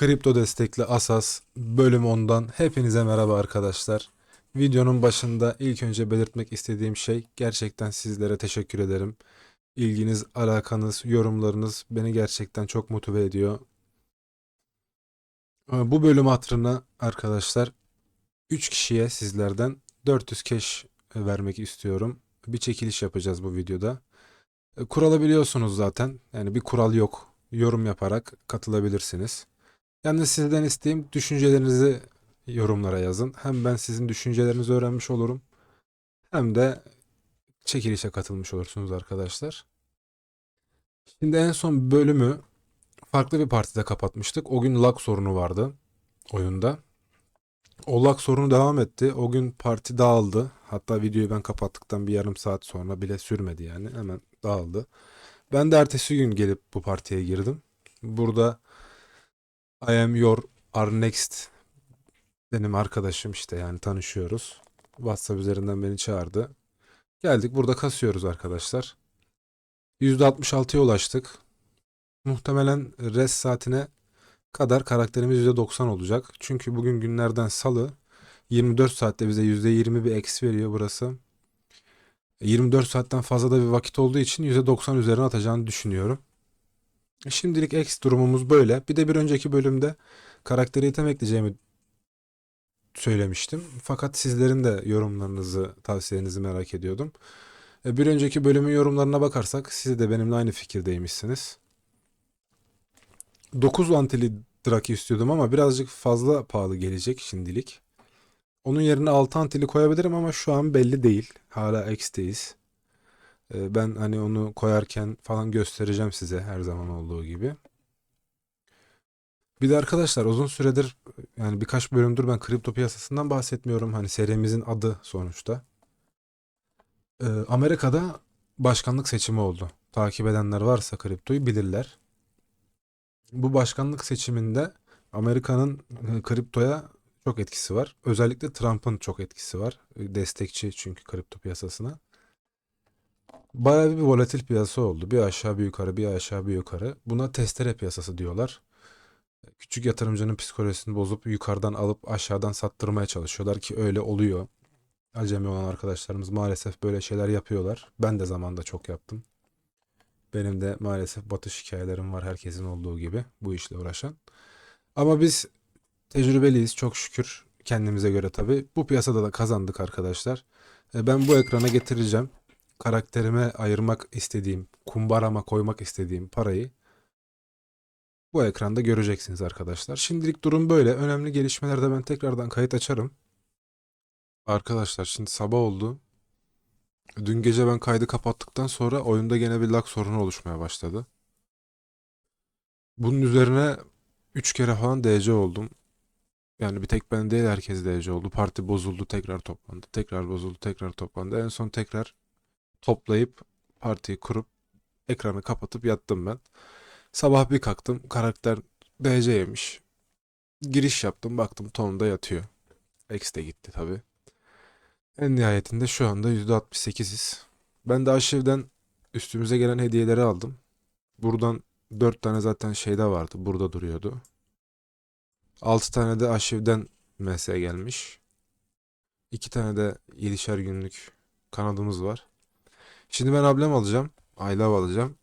Kripto destekli Asas bölüm 10'dan hepinize merhaba arkadaşlar. Videonun başında ilk önce belirtmek istediğim şey gerçekten sizlere teşekkür ederim. İlginiz, alakanız, yorumlarınız beni gerçekten çok motive ediyor. Ee, Bu bölüm hatırına arkadaşlar 3 kişiye sizlerden 400 cash vermek istiyorum. Bir çekiliş yapacağız bu videoda. E, Kuralı biliyorsunuz zaten. Yani bir kural yok. Yorum yaparak katılabilirsiniz. Yalnız sizden isteğim düşüncelerinizi yorumlara yazın. Hem ben sizin düşüncelerinizi öğrenmiş olurum. Hem de çekilişe katılmış olursunuz arkadaşlar. Şimdi en son bölümü farklı bir partide kapatmıştık. O gün lag sorunu vardı oyunda. O lag sorunu devam etti. O gün parti dağıldı. Hatta videoyu ben kapattıktan bir yarım saat sonra bile sürmedi yani. Hemen dağıldı. Ben de ertesi gün gelip bu partiye girdim. Burada I am your our next benim arkadaşım işte yani tanışıyoruz. WhatsApp üzerinden beni çağırdı. Geldik burada kasıyoruz arkadaşlar. %66'ya ulaştık. Muhtemelen res saatine kadar karakterimiz %90 olacak. Çünkü bugün günlerden salı 24 saatte bize %20 bir eksi veriyor burası. 24 saatten fazla da bir vakit olduğu için %90 üzerine atacağını düşünüyorum. Şimdilik X durumumuz böyle. Bir de bir önceki bölümde karakteri item ekleyeceğimi söylemiştim. Fakat sizlerin de yorumlarınızı, tavsiyelerinizi merak ediyordum. E, Bir önceki bölümün yorumlarına bakarsak siz de benimle aynı fikirdeymişsiniz. 9 antili Draki istiyordum ama birazcık fazla pahalı gelecek şimdilik. Onun yerine 6 antili koyabilirim ama şu an belli değil. Hala X'teyiz. Ee, Ben hani onu koyarken falan göstereceğim size her zaman olduğu gibi. Bir de arkadaşlar uzun süredir yani birkaç bölümdür ben kripto piyasasından bahsetmiyorum. Hani serimizin adı sonuçta. Ee, Amerika'da başkanlık seçimi oldu. Takip edenler varsa kriptoyu bilirler. Bu başkanlık seçiminde Amerika'nın e, kriptoya çok etkisi var. Özellikle Trump'ın çok etkisi var. Destekçi çünkü kripto piyasasına. Bayağı bir volatil piyasa oldu. Bir aşağı bir yukarı, bir aşağı bir yukarı. Buna testere piyasası diyorlar. Küçük yatırımcının psikolojisini bozup yukarıdan alıp aşağıdan sattırmaya çalışıyorlar ki öyle oluyor. Acemi olan arkadaşlarımız maalesef böyle şeyler yapıyorlar. Ben de zamanda çok yaptım. Benim de maalesef batış hikayelerim var herkesin olduğu gibi bu işle uğraşan. Ama biz tecrübeliyiz çok şükür kendimize göre tabii. Bu piyasada da kazandık arkadaşlar. E, Ben bu ekrana getireceğim karakterime ayırmak istediğim, kumbarama koymak istediğim parayı bu ekranda göreceksiniz arkadaşlar. Şimdilik durum böyle. Önemli gelişmelerde ben tekrardan kayıt açarım. Arkadaşlar şimdi sabah oldu. Dün gece ben kaydı kapattıktan sonra oyunda gene bir lag sorunu oluşmaya başladı. Bunun üzerine 3 kere falan DC oldum. Yani bir tek ben değil herkes DC oldu. Parti bozuldu, tekrar toplandı. Tekrar bozuldu, tekrar toplandı. En son tekrar toplayıp partiyi kurup ekranı kapatıp yattım ben. Sabah bir kalktım karakter DC yemiş. Giriş yaptım baktım tonda yatıyor. X de gitti tabi. En nihayetinde şu anda %68'iz. Ben de arşivden üstümüze gelen hediyeleri aldım. Buradan 4 tane zaten şeyde vardı. Burada duruyordu. 6 tane de arşivden MS gelmiş. 2 tane de 7'şer günlük kanadımız var. Şimdi ben ablem alacağım. Aylav alacağım.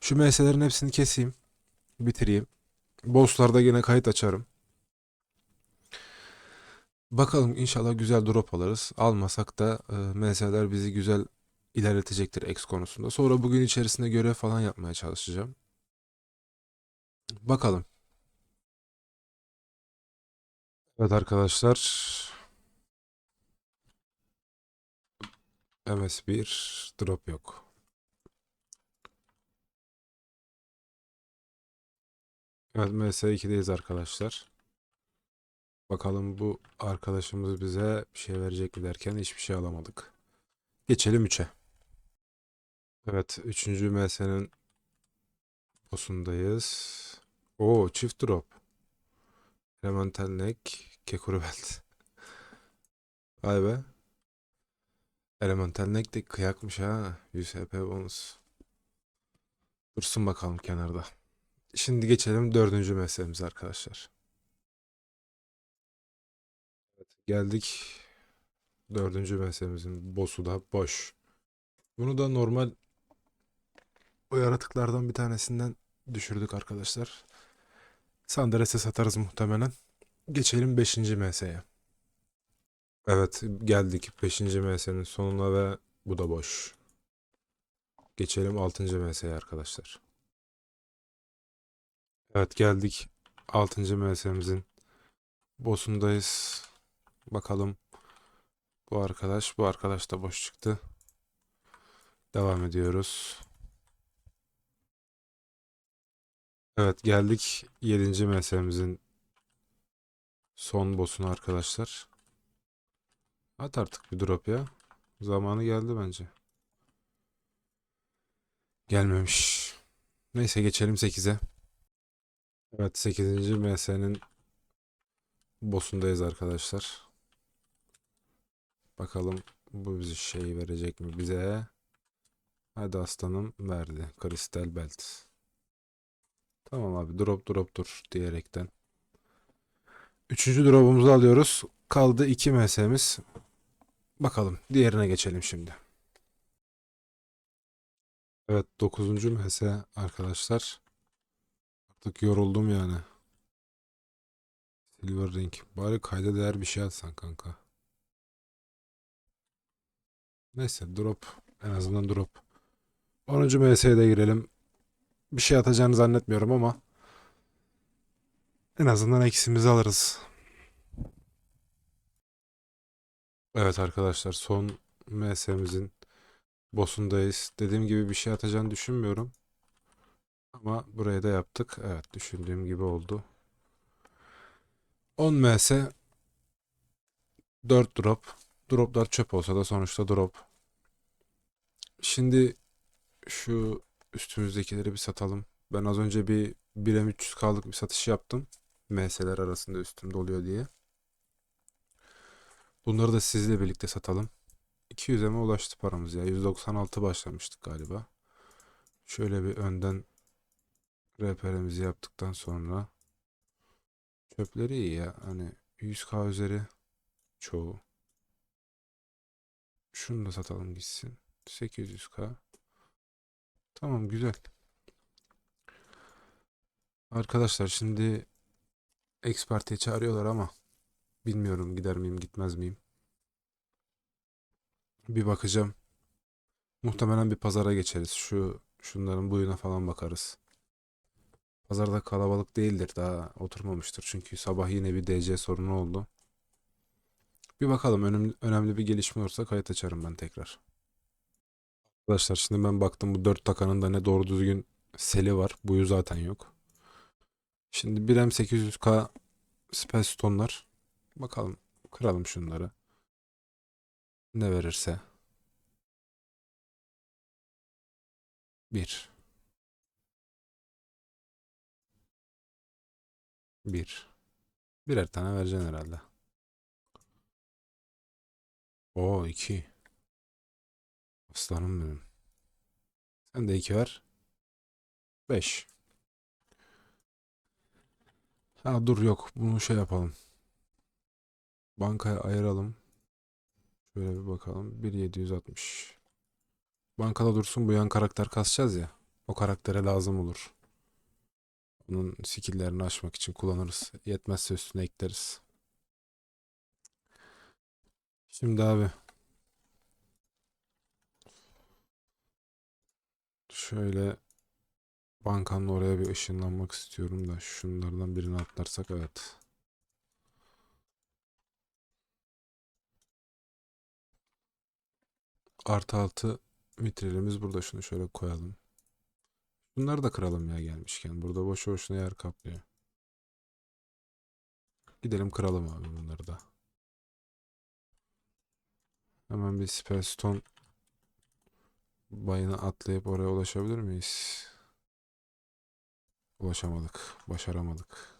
Şu MS'lerin hepsini keseyim. Bitireyim. Boss'larda yine kayıt açarım. Bakalım inşallah güzel drop alırız. Almasak da e, MS'ler bizi güzel ilerletecektir X konusunda. Sonra bugün içerisinde görev falan yapmaya çalışacağım. Bakalım. Evet arkadaşlar. MS1 drop yok. Evet MS2'deyiz arkadaşlar. Bakalım bu arkadaşımız bize bir şey verecek mi derken hiçbir şey alamadık. Geçelim 3'e. Evet 3. MS'nin boss'undayız. Oo çift drop. Elemental Neck, Kekuru Belt. Vay be. Elemental Neck de kıyakmış ha. 100 HP bonus. Dursun bakalım kenarda. Şimdi geçelim dördüncü meselemize arkadaşlar. Evet, geldik dördüncü meselemizin boss'u da boş. Bunu da normal o yaratıklardan bir tanesinden düşürdük arkadaşlar. Sandares'e satarız muhtemelen. Geçelim 5. MS'ye. Evet geldik 5. MS'nin sonuna ve bu da boş. Geçelim 6. MS'ye arkadaşlar. Evet geldik 6. MS'mizin boss'undayız. Bakalım bu arkadaş bu arkadaş da boş çıktı. Devam ediyoruz. Evet geldik 7. MS'mizin son boss'una arkadaşlar. At artık bir drop ya. Zamanı geldi bence. Gelmemiş. Neyse geçelim 8'e. Evet 8. MS'nin boss'undayız arkadaşlar. Bakalım bu bize şey verecek mi bize? Hadi aslanım verdi. Kristal belt. Tamam abi drop drop dur diyerekten. Üçüncü drop'umuzu alıyoruz. Kaldı 2 MS'miz. Bakalım diğerine geçelim şimdi. Evet 9. MS arkadaşlar. Artık yoruldum yani. Silver Ring. Bari kayda değer bir şey atsan kanka. Neyse drop. En azından drop. 10. MS'ye de girelim. Bir şey atacağını zannetmiyorum ama en azından eksimizi alırız. Evet arkadaşlar son MS'mizin boss'undayız. Dediğim gibi bir şey atacağını düşünmüyorum. Ama burayı da yaptık. Evet düşündüğüm gibi oldu. 10 MS 4 drop. Droplar çöp olsa da sonuçta drop. Şimdi şu üstümüzdekileri bir satalım. Ben az önce bir 1M 300K'lık bir satış yaptım. MS'ler arasında üstümde oluyor diye. Bunları da sizle birlikte satalım. 200'e ulaştı paramız ya. 196 başlamıştık galiba. Şöyle bir önden rehberimizi yaptıktan sonra çöpleri iyi ya. Hani 100k üzeri çoğu. Şunu da satalım gitsin. 800k. Tamam güzel. Arkadaşlar şimdi Expert'e çağırıyorlar ama bilmiyorum gider miyim gitmez miyim. Bir bakacağım. Muhtemelen bir pazara geçeriz. Şu şunların buyuna falan bakarız. Pazarda kalabalık değildir. Daha oturmamıştır. Çünkü sabah yine bir DC sorunu oldu. Bir bakalım önemli, önemli bir gelişme olursa kayıt açarım ben tekrar. Arkadaşlar şimdi ben baktım bu 4 takanın da ne doğru düzgün seli var. Buyu zaten yok. Şimdi 1M800K Space Stone'lar. Bakalım kıralım şunları. Ne verirse. 1 1 Birer tane vereceksin herhalde. Oo 2 Aslanım benim. Sen de 2 ver. 5 Ha dur yok. Bunu şey yapalım. Bankaya ayıralım. Şöyle bir bakalım. 1760. Bankada dursun bu yan karakter kasacağız ya. O karaktere lazım olur. Onun skill'lerini açmak için kullanırız. Yetmezse üstüne ekleriz. Şimdi abi. Şöyle bankanın oraya bir ışınlanmak istiyorum da şunlardan birini atlarsak evet. Artı altı mitrilimiz burada. Şunu şöyle koyalım. Bunları da kıralım ya gelmişken. Burada boşu boşuna yer kaplıyor. Gidelim kıralım abi bunları da. Hemen bir Spellstone bayına atlayıp oraya ulaşabilir miyiz? Ulaşamadık. Başaramadık.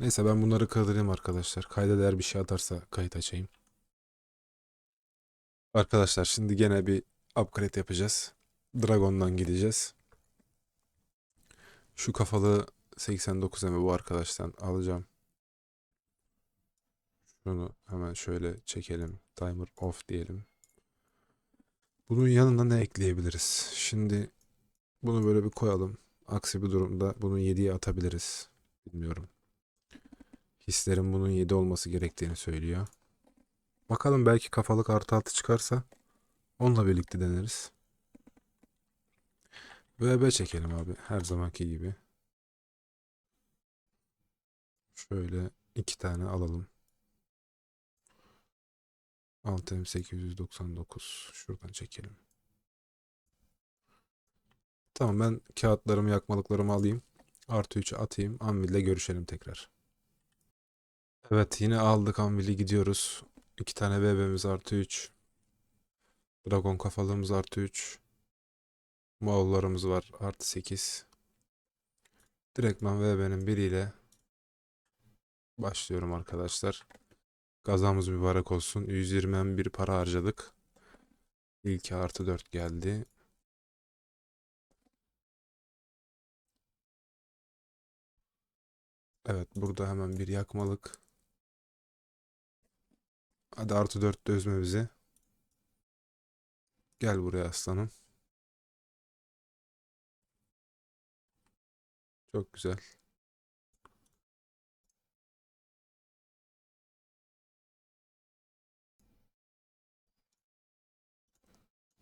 Neyse ben bunları kırdırayım arkadaşlar. Kayda değer bir şey atarsa kayıt açayım. Arkadaşlar şimdi gene bir upgrade yapacağız. Dragon'dan gideceğiz. Şu kafalı 89 mi bu arkadaştan alacağım. Şunu hemen şöyle çekelim. Timer off diyelim. Bunun yanına ne ekleyebiliriz? Şimdi bunu böyle bir koyalım. Aksi bir durumda bunu 7'ye atabiliriz. Bilmiyorum. Hislerim bunun 7 olması gerektiğini söylüyor. Bakalım belki kafalık artı altı çıkarsa onunla birlikte deneriz. VB çekelim abi her zamanki gibi. Şöyle iki tane alalım. 6899 şuradan çekelim. Tamam ben kağıtlarımı yakmalıklarımı alayım. Artı 3'e atayım. Anvil'le görüşelim tekrar. Evet yine aldık Anvil'i gidiyoruz. İki tane BB'miz artı 3. Dragon kafalığımız artı 3. Moğollarımız var artı 8. Direktman VB'nin biriyle başlıyorum arkadaşlar. Gazamız mübarek olsun. 120 bir para harcadık. İlki artı 4 geldi. Evet burada hemen bir yakmalık. Hadi artı 4 de özme bizi. Gel buraya aslanım. Çok güzel.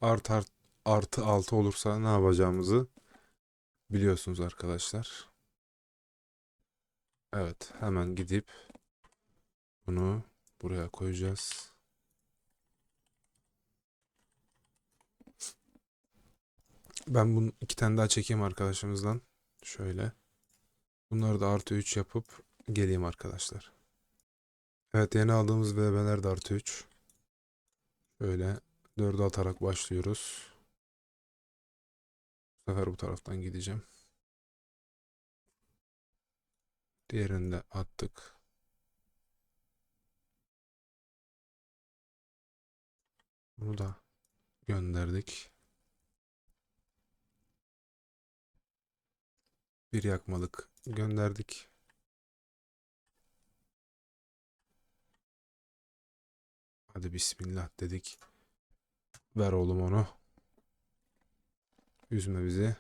Artı art, artı 6 olursa ne yapacağımızı biliyorsunuz arkadaşlar. Evet hemen gidip bunu buraya koyacağız. Ben bunu iki tane daha çekeyim arkadaşımızdan. Şöyle. Bunları da artı 3 yapıp geleyim arkadaşlar. Evet yeni aldığımız VB'ler de artı 3. Şöyle 4'ü atarak başlıyoruz. Bu sefer bu taraftan gideceğim. Diğerini de attık. Bunu da gönderdik. Bir yakmalık gönderdik. Hadi bismillah dedik. Ver oğlum onu. Üzme bizi.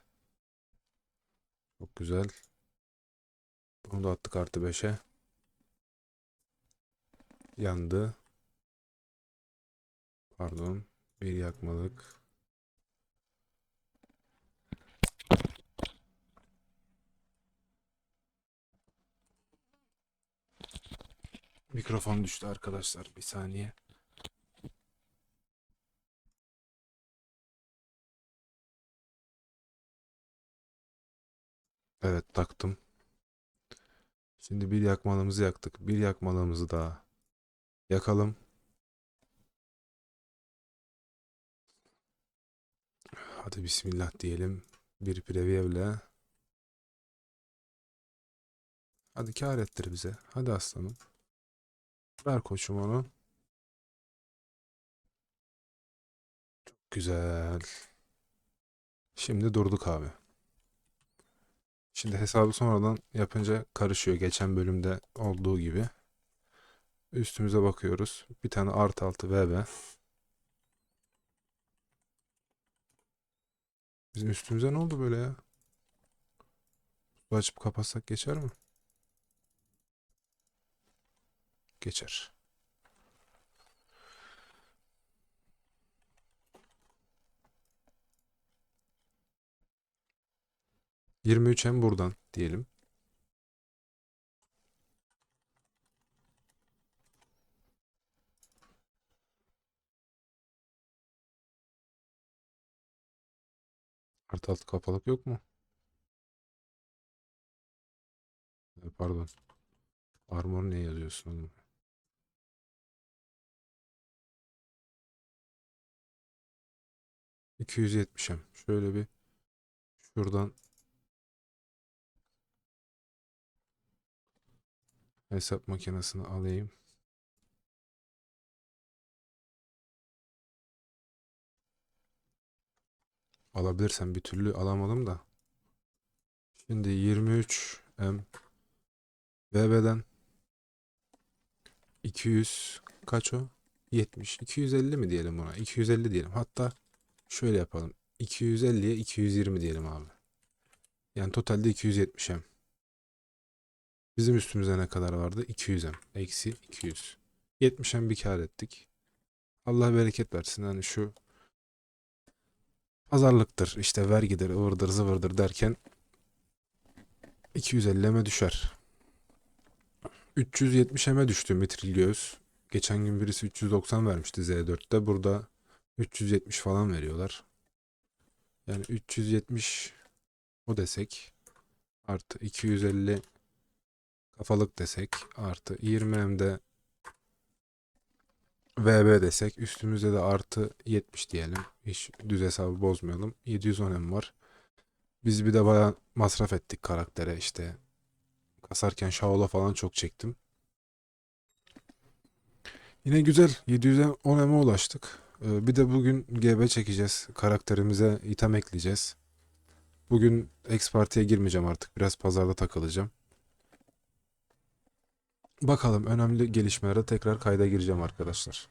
Çok güzel. Bunu da attık artı 5'e. Yandı. Pardon. Bir yakmalık. Mikrofon düştü arkadaşlar. Bir saniye. Evet taktım. Şimdi bir yakmalığımızı yaktık. Bir yakmalığımızı daha yakalım. Hadi bismillah diyelim. Bir preview'le. Hadi kâr ettir bize. Hadi aslanım. Ver koçum onu. Çok güzel. Şimdi durduk abi. Şimdi hesabı sonradan yapınca karışıyor. Geçen bölümde olduğu gibi. Üstümüze bakıyoruz. Bir tane artı altı VB. Bizim üstümüze ne oldu böyle ya? Su açıp kapatsak geçer mi? Geçer. Yirmi üç hem buradan diyelim. Artı altı kapalık yok mu? E, Pardon. Armor ne yazıyorsun oğlum? İki yüz yetmişim. Şöyle bir şuradan hesap makinesini alayım. Alabilirsem bir türlü alamadım da. Şimdi 23 M VB'den 200 kaç o? 70. 250 mi diyelim buna? 250 diyelim. Hatta şöyle yapalım. 250'ye 220 diyelim abi. Yani totalde 270 M. Bizim üstümüze ne kadar vardı? 200 M. Eksi 200. 70 M bir kar ettik. Allah bereket versin. Hani şu pazarlıktır, işte vergidir, ıvırdır, zıvırdır derken 250 M'e düşer. 370 M'e düştü mitril göğüs. Geçen gün birisi 390 vermişti Z4'te. Burada 370 falan veriyorlar. Yani 370 o desek artı 250 kafalık desek artı 20 M'de VB desek üstümüzde de artı 70 diyelim. Hiç düz hesabı bozmayalım. 710 M var. Biz bir de baya masraf ettik karaktere işte. Kasarken Shaola falan çok çektim. Yine güzel. 710 M'e ulaştık. Ee, bir de bugün GB çekeceğiz. Karakterimize item ekleyeceğiz. Bugün X Party'ye girmeyeceğim artık. Biraz pazarda takılacağım. Bakalım önemli gelişmelere tekrar kayda gireceğim arkadaşlar.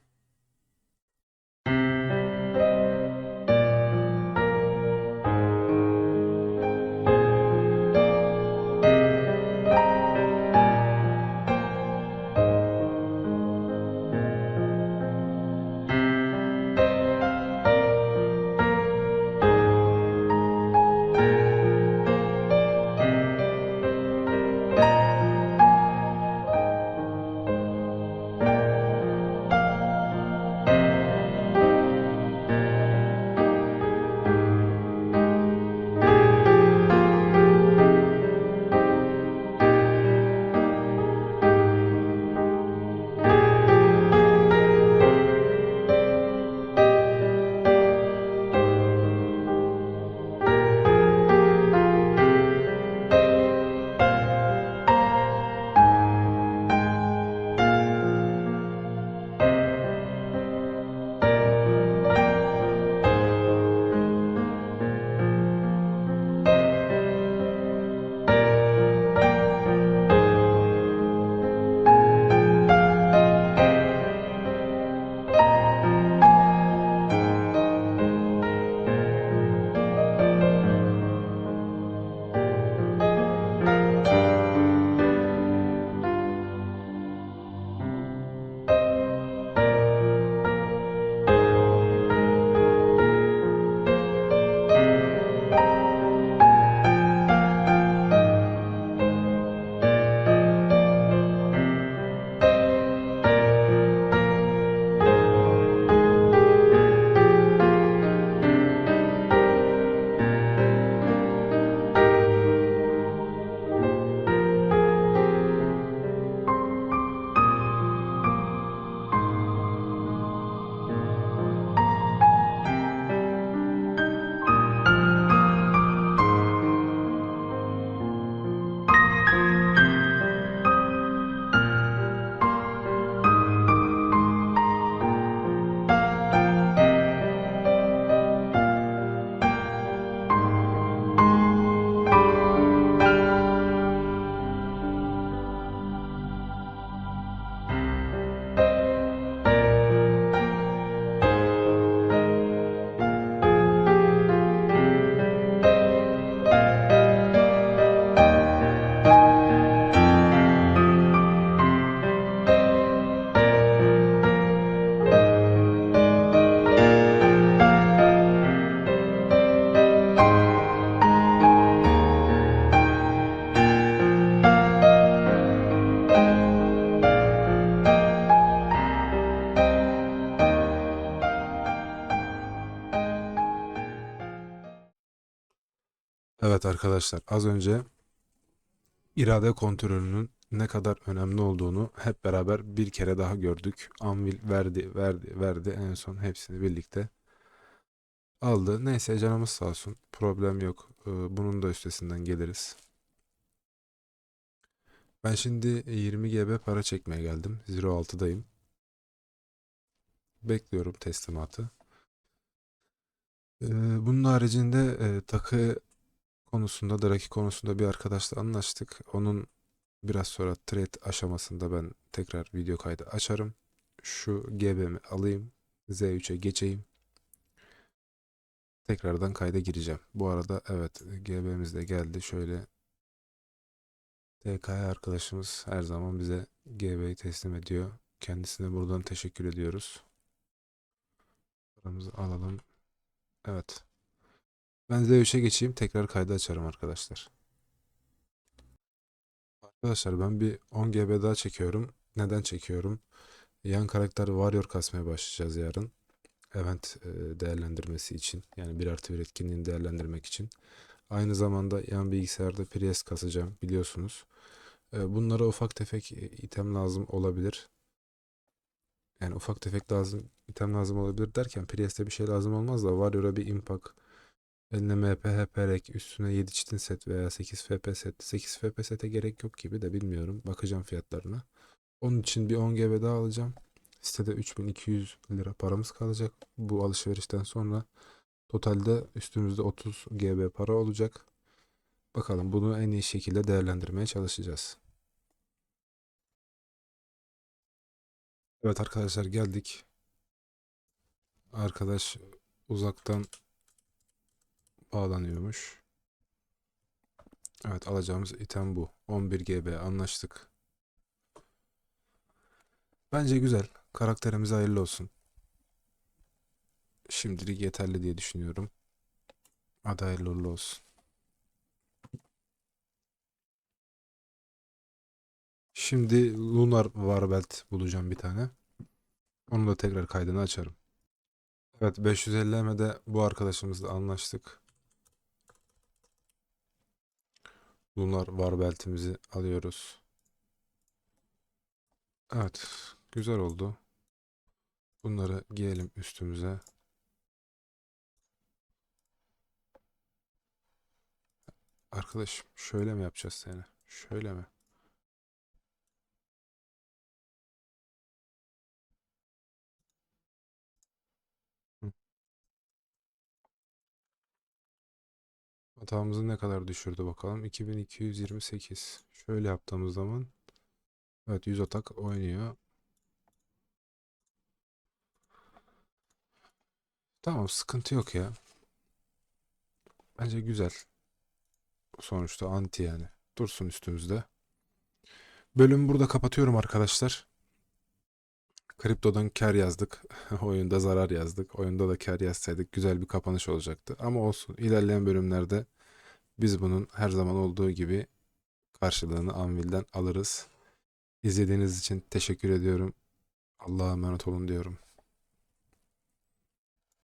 Arkadaşlar az önce irade kontrolünün ne kadar önemli olduğunu hep beraber bir kere daha gördük. Anvil verdi, verdi, verdi. En son hepsini birlikte aldı. Neyse canımız sağ olsun. Problem yok. Ee, Bunun da üstesinden geliriz. Ben şimdi 20 GB para çekmeye geldim. 06'dayım. Bekliyorum teslimatı. Ee, bunun haricinde e, takı konusunda, Draki konusunda bir arkadaşla anlaştık. Onun biraz sonra trade aşamasında ben tekrar video kaydı açarım. Şu GB'mi alayım. Z3'e geçeyim. Tekrardan kayda gireceğim. Bu arada evet GB'miz de geldi. Şöyle TK'ya arkadaşımız her zaman bize GB'yi teslim ediyor. Kendisine buradan teşekkür ediyoruz. Paramızı alalım. Evet. Ben Z3'e geçeyim. Tekrar kaydı açarım arkadaşlar. Arkadaşlar ben bir 10 GB daha çekiyorum. Neden çekiyorum? Yan karakter Warrior kasmaya başlayacağız yarın. Event e, değerlendirmesi için. Yani 1 artı 1 etkinliğini değerlendirmek için. Aynı zamanda yan bilgisayarda Priest kasacağım biliyorsunuz. E, Bunlara ufak tefek e, item lazım olabilir. Yani ufak tefek lazım, item lazım olabilir derken Priest'e bir şey lazım olmaz da Warrior'a bir impact, eline MP, HP rek, üstüne 7 çitin set veya 8 FP set. 8 FP sete gerek yok gibi de bilmiyorum. Bakacağım fiyatlarına. Onun için bir 10 GB daha alacağım. Sitede 3200 lira paramız kalacak. Bu alışverişten sonra totalde üstümüzde 30 GB para olacak. Bakalım bunu en iyi şekilde değerlendirmeye çalışacağız. Evet arkadaşlar geldik. Arkadaş uzaktan bağlanıyormuş. Evet alacağımız item bu. 11 GB anlaştık. Bence güzel. Karakterimize hayırlı olsun. Şimdilik yeterli diye düşünüyorum. Hadi hayırlı uğurlu olsun. Şimdi Lunar Warbelt bulacağım bir tane. Onu da tekrar kaydını açarım. Evet 550 M'de bu arkadaşımızla anlaştık. Lunar Warbelt'imizi alıyoruz. Evet güzel oldu. Bunları giyelim üstümüze. Arkadaşım şöyle mi yapacağız seni? Şöyle mi? Hatamızı ne kadar düşürdü bakalım. 2228. Şöyle yaptığımız zaman evet 100 atak oynuyor. Tamam sıkıntı yok ya. Bence güzel. Sonuçta anti yani. Dursun üstümüzde. Bölümü burada kapatıyorum arkadaşlar. Kriptodan kar yazdık. Oyunda zarar yazdık. Oyunda da kar yazsaydık güzel bir kapanış olacaktı. Ama olsun. İlerleyen bölümlerde biz bunun her zaman olduğu gibi karşılığını Anvil'den alırız. İzlediğiniz için teşekkür ediyorum. Allah'a emanet olun diyorum.